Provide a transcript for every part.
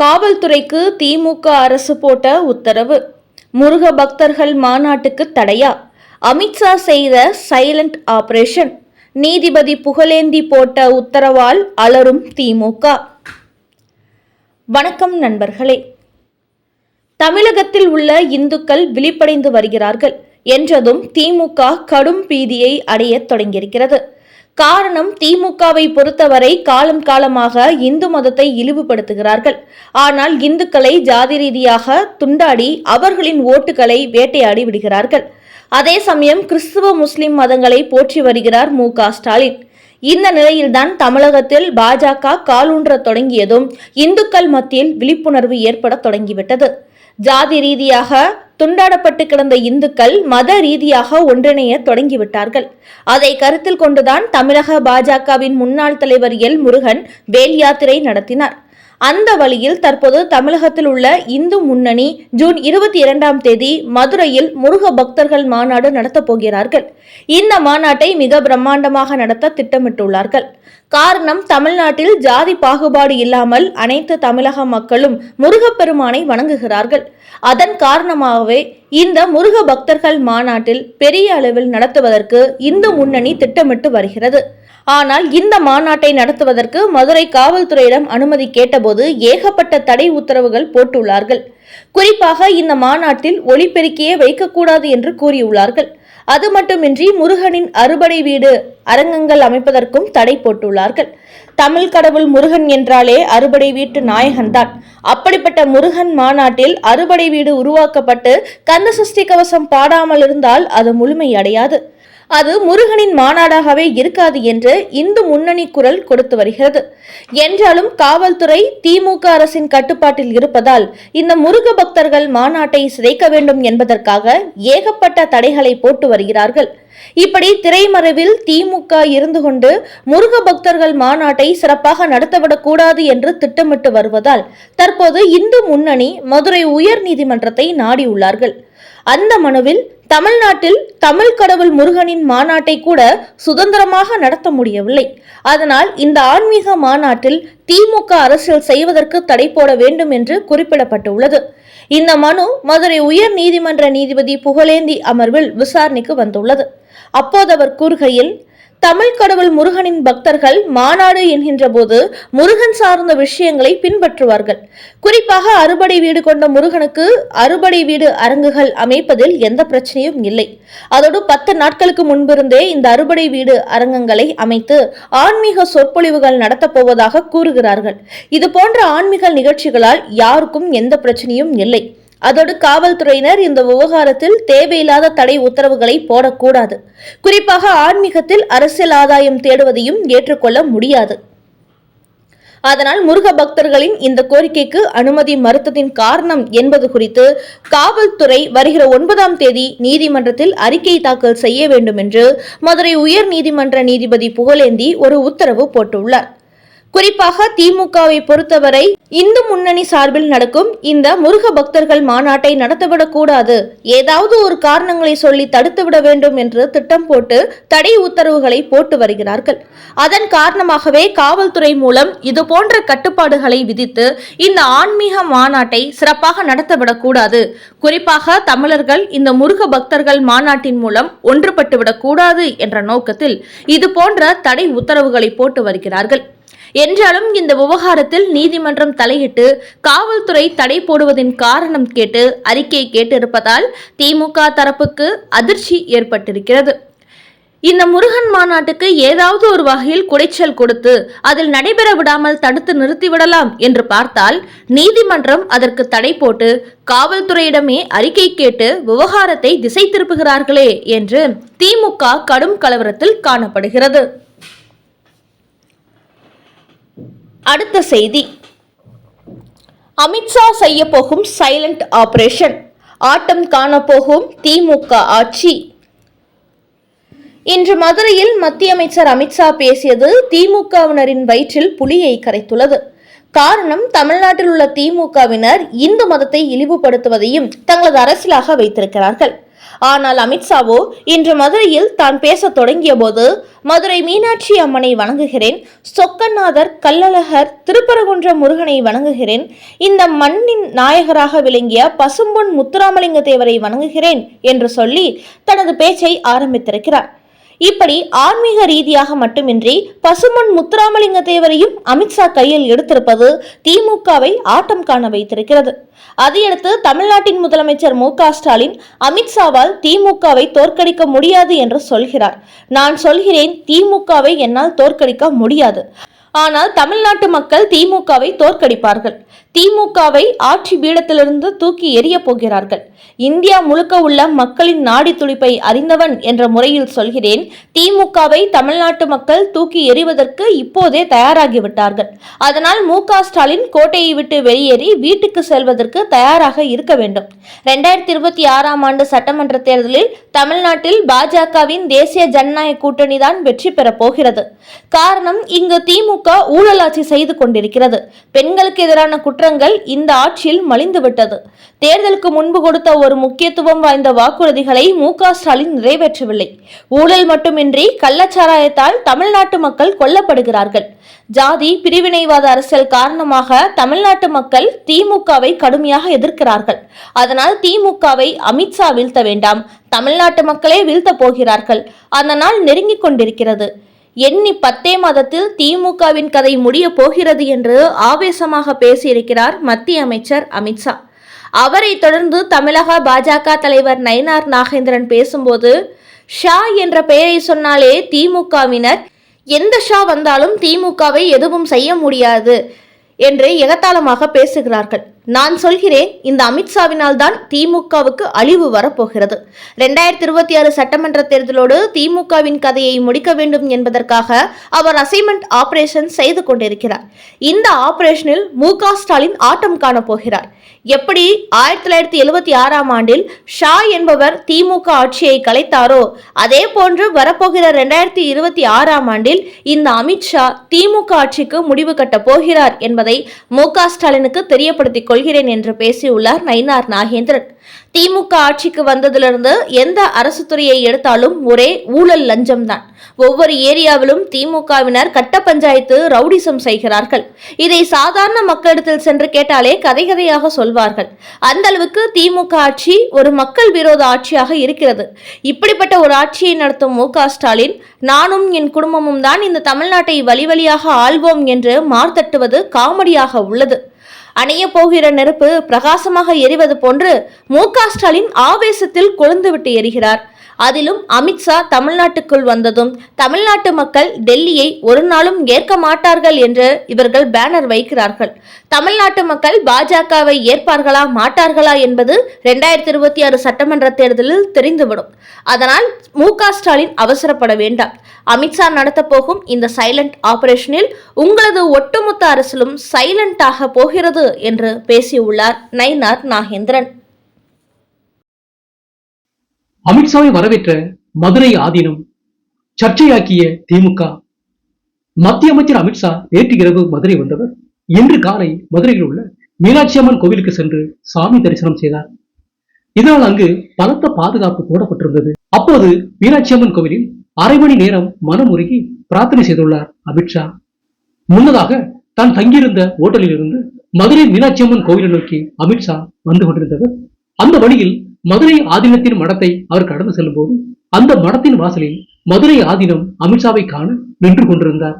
காவல்துறைக்கு திமுக அரசு போட்ட உத்தரவு. முருக பக்தர்கள் மாநாட்டுக்கு தடையா? அமித்ஷா செய்த சைலண்ட் ஆபரேஷன். நீதிபதி புகழேந்தி போட்ட உத்தரவால் அலரும் திமுக. வணக்கம் நண்பர்களே. தமிழகத்தில் உள்ள இந்துக்கள் விழிப்படைந்து வருகிறார்கள். என்றதும் திமுக கடும் பீதியை அடையத் தொடங்கியிருக்கிறது. காரணம் திமுகவை பொறுத்தவரை காலம் காலமாக இந்து மதத்தை இழிவுபடுத்துகிறார்கள். ஆனால் இந்துக்களை ஜாதி ரீதியாக துண்டாடி அவர்களின் ஓட்டுகளை வேட்டையாடி விடுகிறார்கள். அதே சமயம் கிறிஸ்துவ முஸ்லிம் மதங்களை போற்றி வருகிறார் மு ஸ்டாலின். இந்த நிலையில்தான் தமிழகத்தில் பாஜக காலூன்ற தொடங்கியதும் இந்துக்கள் மத்தியில் விழிப்புணர்வு ஏற்பட தொடங்கிவிட்டது. ஜாதி ரீதியாக துண்டாடப்பட்டு கிடந்த இந்துக்கள் மத ரீதியாக ஒன்றிணைய தொடங்கிவிட்டார்கள். அதை கருத்தில் கொண்டுதான் தமிழக பாஜகவின் முன்னாள் தலைவர் எல் முருகன் வேல் யாத்திரை நடத்தினார். அந்த வழியில் தற்போது தமிழகத்தில் உள்ள இந்து முன்னணி ஜூன் இருபத்தி இரண்டாம் தேதி மதுரையில் முருக பக்தர்கள் மாநாடு நடத்தப் போகிறார்கள். இந்த மாநாட்டை மிக பிரம்மாண்டமாக நடத்த திட்டமிட்டுள்ளார்கள். காரணம் தமிழ்நாட்டில் ஜாதி பாகுபாடு இல்லாமல் அனைத்து தமிழக மக்களும் முருகப்பெருமானை வணங்குகிறார்கள். அதன் காரணமாகவே இந்த முருக பக்தர்கள் மாநாட்டில் பெரிய அளவில் நடத்துவதற்கு இந்து முன்னணி திட்டமிட்டு வருகிறது. ஆனால் இந்த மாநாட்டை நடத்துவதற்கு மதுரை காவல்துறையிடம் அனுமதி கேட்டபோது ஏகப்பட்ட தடை உத்தரவுகள் போட்டுள்ளார்கள். குறிப்பாக இந்த மாநாட்டில் ஒளிபெருக்கியே வைக்கக்கூடாது என்று கூறியுள்ளார்கள். அது மட்டுமின்றி முருகனின் அறுபடை வீடு அரங்கங்கள் அமைப்பதற்கும் தடை போட்டுள்ளார்கள். தமிழ் கடவுள் முருகன் என்றாலே அறுபடை வீட்டு நாயகன்தான் அப்படிப்பட்ட முருகன் மாநாட்டில் அறுபடை வீடு உருவாக்கப்பட்டு கந்த சஷ்டி கவசம் பாடாமல் இருந்தால் அது முழுமையடையாது. அது முருகனின் மாநாடாகவே இருக்காது என்று இந்து முன்னணி குரல் கொடுத்து வருகிறது. என்றாலும் காவல்துறை திமுக அரசின் கட்டுப்பாட்டில் இருப்பதால் இந்த முருக பக்தர்கள் மாநாட்டை சிதைக்க வேண்டும் என்பதற்காக ஏகப்பட்ட தடைகளை போட்டு வருகிறார்கள். இப்படி திரைமறைவில் திமுக இருந்து கொண்டு முருக பக்தர்கள் மாநாட்டை சிறப்பாக நடத்தவிடக்கூடாது என்று திட்டமிட்டு வருவதால் தற்போது இந்து முன்னணி மதுரை உயர் நீதிமன்றத்தை நாடியுள்ளார்கள். அந்த மனுவில் தமிழ்நாட்டில் தமிழ் கடவுள் முருகனின் மாநாட்டை கூட சுதந்திரமாக நடத்த முடியவில்லை. அதனால் இந்த ஆன்மீக மாநாட்டில் திமுக அரசியல் செய்வதற்கு தடை போட வேண்டும் என்று குறிப்பிடப்பட்டுள்ளது. இந்த மனு மதுரை உயர் நீதிமன்ற நீதிபதி புகழேந்தி அமர்வில் விசாரணைக்கு வந்துள்ளது. அப்போது அவர் கூறுகையில் தமிழ் கடவுள் முருகனின் பக்தர்கள் மாநாடு என்கின்ற போது முருகன் சார்ந்த விஷயங்களை பின்பற்றுவார்கள். குறிப்பாக அறுபடை வீடு கொண்ட முருகனுக்கு அறுபடை வீடு அரங்குகள் அமைப்பதில் எந்த பிரச்சனையும் இல்லை. அதோடு பத்து நாட்களுக்கு முன்பிருந்தே இந்த அறுபடை வீடு அரங்கங்களை அமைத்து ஆன்மீக சொற்பொழிவுகள் நடத்தப் போவதாக கூறுகிறார்கள். இது போன்ற ஆன்மீக நிகழ்ச்சிகளால் யாருக்கும் எந்த பிரச்சனையும் இல்லை. அதோடு காவல்துறையினர் இந்த விவகாரத்தில் தேவையில்லாத தடை உத்தரவுகளை போடக்கூடாது. குறிப்பாக ஆன்மீகத்தில் அரசியல் ஆதாயம் தேடுவதையும் ஏற்றுக்கொள்ள முடியாது. அதனால் முருக பக்தர்களின் இந்த கோரிக்கைக்கு அனுமதி மறுத்ததின் காரணம் என்பது குறித்து காவல்துறை வருகிற ஒன்பதாம் தேதி நீதிமன்றத்தில் அறிக்கை தாக்கல் செய்ய வேண்டும் என்று மதுரை உயர் நீதிமன்ற நீதிபதி புகழேந்தி ஒரு உத்தரவு போட்டுள்ளார். குறிப்பாக திமுகவை பொறுத்தவரை இந்து முன்னணி சார்பில் நடக்கும் இந்த முருக பக்தர்கள் மாநாட்டை நடத்தவிடக்கூடாது. ஏதாவது ஒரு காரணங்களை சொல்லி தடுத்துவிட வேண்டும் என்று திட்டம் போட்டு தடை உத்தரவுகளை போட்டு வருகிறார்கள். அதன் காரணமாகவே காவல்துறை மூலம் இது போன்ற கட்டுப்பாடுகளை விதித்து இந்த ஆன்மீக மாநாட்டை சிறப்பாக நடத்தவிடக்கூடாது. குறிப்பாக தமிழர்கள் இந்த முருக பக்தர்கள் மாநாட்டின் மூலம் ஒன்றுபட்டுவிடக்கூடாது என்ற நோக்கத்தில் இது போன்ற தடை உத்தரவுகளை போட்டு வருகிறார்கள். என்றாலும் இந்த விவகாரத்தில் நீதிமன்றம் தலையிட்டு காவல்துறை தடை போடுவதின் காரணம் கேட்டு அறிக்கை கேட்டிருப்பதால் திமுக தரப்புக்கு அதிர்ச்சி ஏற்பட்டிருக்கிறது. இந்த முருகன் மாநாட்டுக்கு ஏதாவது ஒரு வகையில் குடைச்சல் கொடுத்து அதில் நடைபெற விடாமல் தடுத்து நிறுத்திவிடலாம் என்று பார்த்தால் நீதிமன்றம் அதற்கு தடை போட்டு காவல்துறையிடமே அறிக்கை கேட்டு விவகாரத்தை திசை திருப்புகிறார்களே என்று திமுக கடும் கலவரத்தில் காணப்படுகிறது. அடுத்த செய்தி. அமித்ஷா செய்ய போகும் சைலண்ட் ஆபரேஷன். ஆட்டம் காணப்போகும் திமுக ஆட்சி. இன்று மதுரையில் மத்திய அமைச்சர் அமித்ஷா பேசியது திமுகவினரின் வயிற்றில் புலியை கரைத்துள்ளது. காரணம் தமிழ்நாட்டில் உள்ள திமுகவினர் இந்து மதத்தை இழிவுபடுத்துவதையும் தங்களது அரசியலாக வைத்திருக்கிறார்கள். ஆனால் அமித்ஷாவோ இன்று மதுரையில் தான் பேசத் தொடங்கிய போது மதுரை மீனாட்சி அம்மனை வணங்குகிறேன் சொக்கநாதர் கள்ளழகர் திருப்பரகுன்றம் முருகனை வணங்குகிறேன் இந்த மண்ணின் நாயகராக விளங்கிய பசும்பொன் முத்துராமலிங்க தேவரை வணங்குகிறேன் என்று சொல்லி தனது பேச்சை ஆரம்பித்திருக்கிறார். இப்படி ஆன்மீக ரீதியாக மட்டுமின்றி பசுமன் முத்துராமலிங்க தேவரையும் அமித்ஷா கையில் எடுத்திருப்பது திமுகவை ஆட்டம் காண வைத்திருக்கிறது. அதையடுத்து தமிழ்நாட்டின் முதலமைச்சர் மு க ஸ்டாலின் அமித்ஷாவால் திமுகவை தோற்கடிக்க முடியாது என்று சொல்கிறார். நான் சொல்கிறேன் திமுகவை என்னால் தோற்கடிக்க முடியாது. ஆனால் தமிழ்நாட்டு மக்கள் திமுகவை தோற்கடிப்பார்கள். திமுகவை ஆட்சி பீடத்திலிருந்து தூக்கி எறிய போகிறார்கள். இந்தியா முழுக்க உள்ள மக்களின் நாடி துடிப்பை அறிந்தவன் என்ற முறையில் சொல்கிறேன் திமுகவை தமிழ்நாட்டு மக்கள் தூக்கி எறிவதற்கு இப்போதே தயாராகிவிட்டார்கள். அதனால் மு க ஸ்டாலின் கோட்டையை விட்டு வெளியேறி வீட்டுக்கு செல்வதற்கு தயாராக இருக்க வேண்டும். ரெண்டாயிரத்தி இருபத்தி ஆறாம் ஆண்டு சட்டமன்ற தேர்தலில் தமிழ்நாட்டில் பாஜகவின் தேசிய ஜனநாயக கூட்டணி தான் வெற்றி பெறப் போகிறது. காரணம் இங்கு திமுக ஊழலாட்சி செய்து கொண்டிருக்கிறது. பெண்களுக்கு எதிரான குற்ற குற்றங்கள் இந்த ஆட்சியில் மலிந்துவிட்டது. தேர்தலுக்கு முன்பு கொடுத்த ஒரு முக்கியத்துவம் வாய்ந்த வாக்குறுதிகளை மு. ஸ்டாலின் நிறைவேற்றவில்லை. ஊழல் மட்டுமின்றி கள்ளச்சாராயத்தால் தமிழ்நாட்டு மக்கள் கொல்லப்படுகிறார்கள். ஜாதி பிரிவினைவாத அரசியல் காரணமாக தமிழ்நாட்டு மக்கள் திமுகவை கடுமையாக எதிர்க்கிறார்கள். அதனால் திமுகவை அமித்ஷா வீழ்த்த வேண்டாம். தமிழ்நாட்டு மக்களே வீழ்த்த போகிறார்கள். அந்த நாள் நெருங்கிக் கொண்டிருக்கிறது. எண்ணி பத்தே மாதத்தில் திமுகவின் கதை முடிய போகிறது என்று ஆவேசமாக பேசியிருக்கிறார் மத்திய அமைச்சர் அமித்ஷா அவரை தொடர்ந்து தமிழக பாஜக தலைவர் நயினார் நாகேந்திரன் பேசும்போது ஷா என்ற பெயரை சொன்னாலே திமுகவினர் எந்த ஷா வந்தாலும் திமுகவை எதுவும் செய்ய முடியாது என்று எகத்தாளமாக பேசுகிறார்கள். நான் சொல்கிறேன் இந்த அமித்ஷாவினால் தான் திமுகவுக்கு அழிவு வரப்போகிறது. ரெண்டாயிரத்தி இருபத்தி ஆறு சட்டமன்ற தேர்தலோடு திமுகவின் கதையை முடிக்க வேண்டும் என்பதற்காக அவர் அசைன்மெண்ட் ஆபரேஷன் செய்து கொண்டிருக்கிறார். இந்த ஆபரேஷனில் மு க ஸ்டாலின் ஆட்டம் காணப்போகிறார் எப்படி ஆயிரத்தி தொள்ளாயிரத்தி எழுபத்தி ஆறாம் ஆண்டில் ஷா என்பவர் திமுக ஆட்சியை கலைத்தாரோ அதே போன்று வரப்போகிற ரெண்டாயிரத்தி இருபத்தி ஆறாம் ஆண்டில் இந்த அமித்ஷா திமுக ஆட்சிக்கு முடிவு கட்டப் போகிறார் என்பதை மு க ஸ்டாலினுக்கு தெரியப்படுத்திக் கொள்கிறேன் என்று பேசியுள்ளார் நயினார் நாகேந்திரன். திமுக ஆட்சிக்கு வந்ததிலிருந்து எந்த அரசு துறையை எடுத்தாலும் ஒரே ஊழல் லஞ்சம்தான். ஒவ்வொரு ஏரியாவிலும் திமுகவினர் கட்ட பஞ்சாயத்து ரவுடிசம் செய்கிறார்கள். இதை சாதாரண மக்களிடத்தில் சென்று கேட்டாலே கதை கதையாக சொல்வார்கள். அந்த அளவுக்கு திமுக ஆட்சி ஒரு மக்கள் விரோத ஆட்சியாக இருக்கிறது. இப்படிப்பட்ட ஒரு ஆட்சியை நடத்தும் மு ஸ்டாலின் நானும் என் குடும்பமும் தான் இந்த தமிழ்நாட்டை வழி வழியாக ஆள்வோம் என்று மார்த்தட்டுவது காமெடியாக உள்ளது. அணைய போகிற நெருப்பு பிரகாசமாக எரிவது போன்று மு க ஸ்டாலின் ஆவேசத்தில் கொழுந்துவிட்டு எரிகிறார். அதிலும் அமித்ஷா தமிழ்நாட்டுக்குள் வந்ததும் தமிழ்நாட்டு மக்கள் டெல்லியை ஒரு நாளும் ஏற்க மாட்டார்கள் என்று இவர்கள் பேனர் வைக்கிறார்கள். தமிழ்நாட்டு மக்கள் பாஜகவை ஏற்பார்களா மாட்டார்களா என்பது ரெண்டாயிரத்தி இருபத்தி ஆறு சட்டமன்ற தேர்தலில் தெரிந்துவிடும். அதனால் மு ஸ்டாலின் அவசரப்பட வேண்டாம். அமித்ஷா நடத்தப் போகும் இந்த சைலண்ட் ஆபரேஷனில் உங்களது ஒட்டுமொத்த அரசிலும் சைலண்டாக போகிறது என்று பேசியுள்ளார் நயினார் நாகேந்திரன். அமித்ஷாவை வரவேற்ற மதுரை ஆதீனம் சர்ச்சையாக்கிய திமுக. மத்திய அமைச்சர் அமித்ஷா நேற்று இரவு மதுரை வந்தவர். இன்று காலை மதுரையில் உள்ள மீனாட்சி அம்மன் கோவிலுக்கு சென்று சாமி தரிசனம் செய்தார். இதனால் அங்கு பலத்த பாதுகாப்பு போடப்பட்டிருந்தது. அப்போது மீனாட்சி அம்மன் கோவிலில் அரை மணி நேரம் மனமுருகி பிரார்த்தனை செய்துள்ளார் அமித்ஷா. முன்னதாக தான் தங்கியிருந்த ஓட்டலில் இருந்து மதுரை மீனாட்சி அம்மன் கோவிலை நோக்கி அமித்ஷா வந்து கொண்டிருந்தவர் அந்த வழியில் மதுரை ஆதீனத்தின் மடத்தை அவர் கடந்து செல்லும் போது அந்த மடத்தின் வாசலில் மதுரை ஆதீனம் அமித்ஷாவை காண நின்று கொண்டிருந்தார்.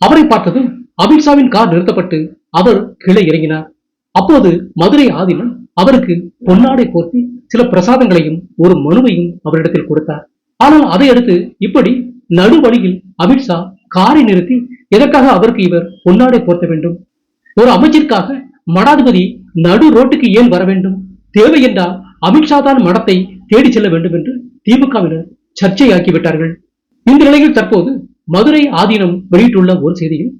அவரை பார்த்ததும் அமித்ஷாவின் கார் நிறுத்தப்பட்டு அவர் கீழே இறங்கினார். அப்போது மதுரை ஆதீனம் அவருக்கு பொன்னாடை போர்த்தி சில பிரசாதங்களையும் ஒரு மனுவையும் அவரிடத்தில் கொடுத்தார். ஆனால் அதையடுத்து இப்படி நடுவழியில் அமித்ஷா காரை நிறுத்தி எதற்காக அவருக்கு இவர் பொன்னாடை போர்த்த வேண்டும்? ஒரு அமைச்சிற்காக மடாதிபதி நடு ரோட்டுக்கு ஏன் வர வேண்டும்? தேவை என்றால் அமித்ஷா தான் மடத்தை தேடி செல்ல வேண்டும் என்று திமுகவினர் சர்ச்சையாக்கிவிட்டார்கள் இந்த நிலையில் தற்போது மதுரை ஆதீனம் வெளியிட்டுள்ள ஒரு செய்தியில்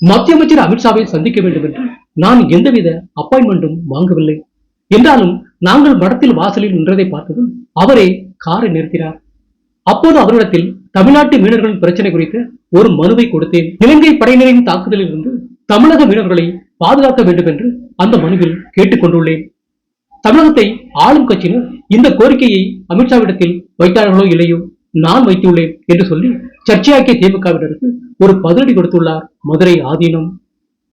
மத்திய அமைச்சர் அமித்ஷாவை சந்திக்க வேண்டும் என்று நான் எந்தவித அப்பாயின்மெண்ட்டும் வாங்கவில்லை. என்றாலும் நாங்கள் மடத்தில் வாசலில் நின்றதை பார்த்ததும் அவரே காரை நிறுத்தினார். அப்போது அவரிடத்தில் தமிழ்நாட்டு மீனவர்களின் பிரச்சனை குறித்து ஒரு மனுவை கொடுத்தேன். இலங்கை படையினரின் தாக்குதலில் இருந்து தமிழக மீனவர்களை பாதுகாக்க வேண்டும் என்று அந்த மனுவில் கேட்டுக்கொண்டுள்ளேன். தமிழகத்தை ஆளும் கட்சியினர் இந்த கோரிக்கையை அமித்ஷாவிடத்தில் வைத்தார்களோ இல்லையோ நான் வைத்துள்ளேன் என்று சொல்லி சர்ச்சையாக்கிய திமுகவினருக்கு ஒரு பதிலடி கொடுத்துள்ளார் மதுரை ஆதீனம்.